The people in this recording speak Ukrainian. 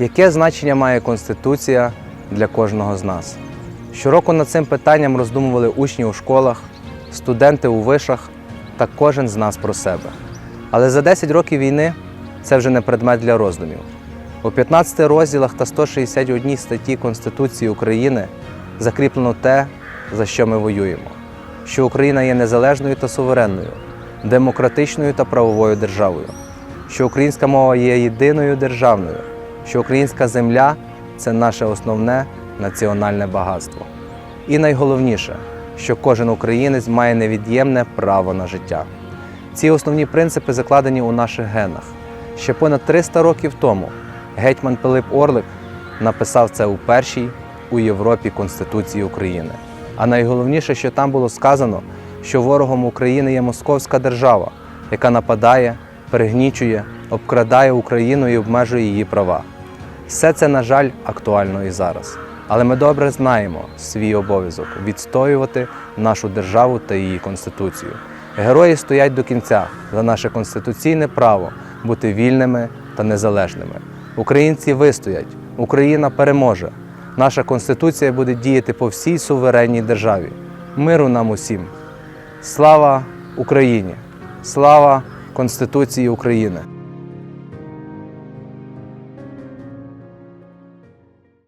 Яке значення має Конституція для кожного з нас? Щороку над цим питанням роздумували учні у школах, студенти у вишах та кожен з нас про себе. Але за 10 років війни це вже не предмет для роздумів. У 15 розділах та 161 статті Конституції України закріплено те, за що ми воюємо: що Україна є незалежною та суверенною, демократичною та правовою державою, що українська мова є єдиною державною, що українська земля це наше основне національне багатство. І найголовніше, що кожен українець має невід'ємне право на життя. Ці основні принципи закладені у наших генах. Ще понад 300 років тому гетьман Пилип Орлик написав це у першій у Європі Конституції України. А найголовніше, що там було сказано, що ворогом України є московська держава, яка нападає, перегнічує, обкрадає Україну і обмежує її права. Все це, на жаль, актуально і зараз. Але ми добре знаємо свій обов'язок відстоювати нашу державу та її конституцію. Герої стоять до кінця за наше конституційне право бути вільними та незалежними. Українці вистоять, Україна переможе. Наша конституція буде діяти по всій суверенній державі. Миру нам усім. Слава Україні! Слава Конституції України!